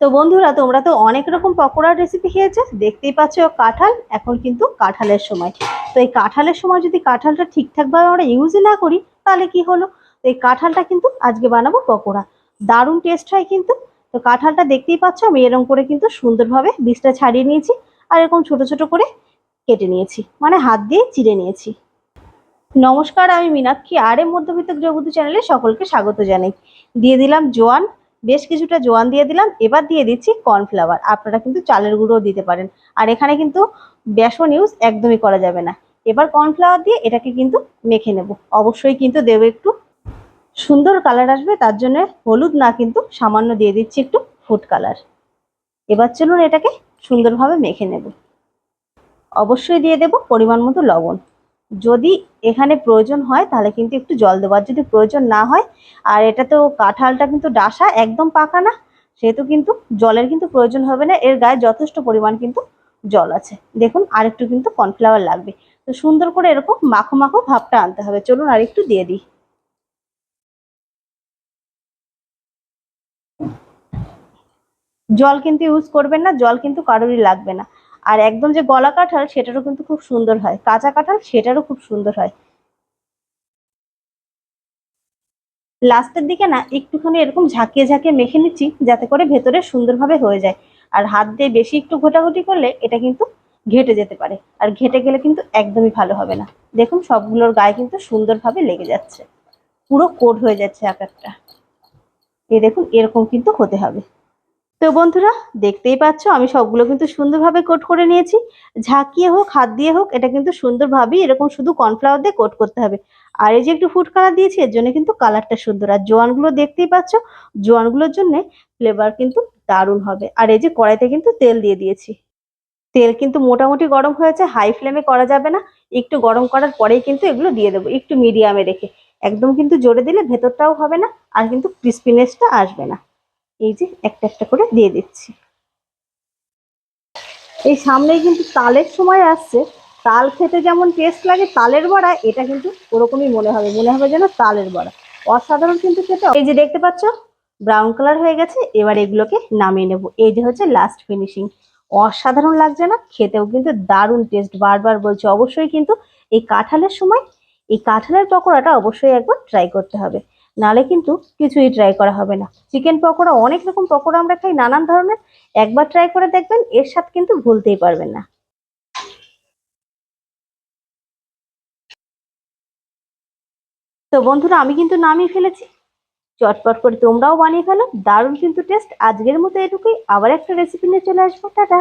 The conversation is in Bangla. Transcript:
তো বন্ধুরা, তোমরা তো অনেক রকম পকোড়ার রেসিপি খেয়েছো, দেখতেই পাচ্ছ কাঁঠাল, এখন কিন্তু কাঁঠালের সময়। তো এই কাঁঠালের সময় যদি কাঁঠালটা ঠিকঠাকভাবে আমরা ইউজই না করি, তাহলে কি হলো? তো এই কাঁঠালটা কিন্তু আজকে বানাবো পকোড়া। দারুণ টেস্ট হয় কিন্তু। তো কাঁঠালটা দেখতেই পাচ্ছ, আমি এরকম করে কিন্তু সুন্দরভাবে বীজটা ছাড়িয়ে নিয়েছি আর এরকম ছোট ছোট করে কেটে নিয়েছি মানে হাত দিয়ে চিড়ে নিয়েছি। নমস্কার, আমি মীনাক্ষী, আর এম মধ্যবিত্ত গৃহবধূ চ্যানেলে সকলকে স্বাগত জানাই। দিয়ে দিলাম জোয়ান বেশ কিছুটা জোয়ান দিয়ে দিলাম, এবার দিয়ে দিচ্ছি কর্নফ্লাওয়ার। আপনারা কিন্তু চালের গুঁড়োও দিতে পারেন। আর এখানে কিন্তু বেসন ইউজ একদমই করা যাবে না। এবার কর্নফ্লাওয়ার দিয়ে এটাকে কিন্তু মেখে নেব। অবশ্যই কিন্তু দেবো একটু সুন্দর কালার আসবে, তার জন্য হলুদ না কিন্তু সামান্য দিয়ে দিচ্ছি একটু ফুড কালার। এবার চলুন এটাকে সুন্দরভাবে মেখে নেব। অবশ্যই দিয়ে দেব পরিমাণ মতো লবণ। যদি এখানে প্রয়োজন হয়, তাহলে কিন্তু একটু জল দেবো। আর যদি প্রয়োজন না হয়, আর এটা তো কাঁঠালটা কিন্তু ডাসা, একদম পাকা না, সেহেতু কিন্তু জলের কিন্তু প্রয়োজন হবে না। এর গায়ে যথেষ্ট পরিমাণ কিন্তু জল আছে। দেখুন, আরেকটু কিন্তু কর্নফ্লাওয়ার লাগবে। তো সুন্দর করে এরকম মাখো মাখো ভাবটা আনতে হবে। চলুন আরেকটু দিয়ে দিই। জল কিন্তু ইউজ করবেন না, জল কিন্তু কারোরই লাগবে না। আর একদম যে গলা কাঁঠাল সেটারও কিন্তু খুব সুন্দর হয়। কাঁচা কাঁঠাল সেটারও খুব সুন্দর হয়। লাস্টের দিকে না একটুখানি এরকম ঝাঁকিয়ে ঝাঁকিয়ে মেখে নিচ্ছি, যাতে করে ভেতরে সুন্দরভাবে হয়ে যায়। আর হাত দিয়ে বেশি একটু ঘোটাঘুটি করলে এটা কিন্তু ঘেটে যেতে পারে। আর ঘেটে গেলে কিন্তু একদমই ভালো হবে না। দেখুন, সবগুলোর গায়ে কিন্তু সুন্দরভাবে লেগে যাচ্ছে। পুরো কোট হয়ে যাচ্ছে এক একটা এ দেখুন, এরকম কিন্তু হতে হবে। তো বন্ধুরা, দেখতেই পাচ্ছ, আমি সবগুলো কিন্তু সুন্দরভাবে কোট করে নিয়েছি। ঝাঁকিয়ে হোক, হাত দিয়ে হোক, এটা কিন্তু সুন্দরভাবেই এরকম শুধু কর্নফ্লাওয়ার দিয়ে কোট করতে হবে। আর এই যে একটু ফুড কালার দিয়েছি, এর জন্য কিন্তু কালারটা সুন্দর। আর জোয়ানগুলো দেখতেই পাচ্ছ, জোয়ানগুলোর জন্য ফ্লেভার কিন্তু দারুণ হবে। আর এই যে কড়াইতে কিন্তু তেল দিয়ে দিয়েছি। তেল কিন্তু মোটামুটি গরম হয়েছে, হাই ফ্লেমে করা যাবে না। একটু গরম করার পরেই কিন্তু এগুলো দিয়ে দেবো, একটু মিডিয়ামে রেখে। একদম কিন্তু জোরে দিলে ভেতরটাও হবে না, আর কিন্তু ক্রিস্পিনেসটা আসবে না। এই যে একটা একটা করে দিয়ে দিচ্ছি। এই সামনেই কিন্তু তালের সময় আসছে। তাল খেতে যেমন টেস্ট লাগে, তালের বড়া, এটা কিন্তু ওরকমই মনে হবে। মনে হবে যেন তালের বড়া। অসাধারণ কিন্তু খেতে। এই যে দেখতে পাচ্ছ ব্রাউন কালার হয়ে গেছে। এবার এগুলোকে নামিয়ে নেব। এই যে হচ্ছে লাস্ট ফিনিশিং অসাধারণ লাগছে না? খেতেও কিন্তু দারুণ টেস্ট বারবার বলছি, অবশ্যই কিন্তু এই কাঁঠালের সময়, এই কাঁঠালের পকোড়াটা অবশ্যই একবার ট্রাই করতে হবে। নালে কিন্তু কিছুই ট্রাই করা হবে না। চিকেন পকোড়া, অনেক রকম পকোড়া আমরা খাই, নানান ধরনের। একবার ট্রাই করে দেখবেন, এর স্বাদ কিন্তু ভুলতেই পারবেন না। তো বন্ধুরা, আমি কিন্তু নামিয়ে ফেলেছি। চটপট করে তোমরাও বানিয়ে ফেলো, দারুণ কিন্তু টেস্ট আজকের মতো এটুকুই। আবার একটা রেসিপি নিয়ে চলে আসব। টাটা!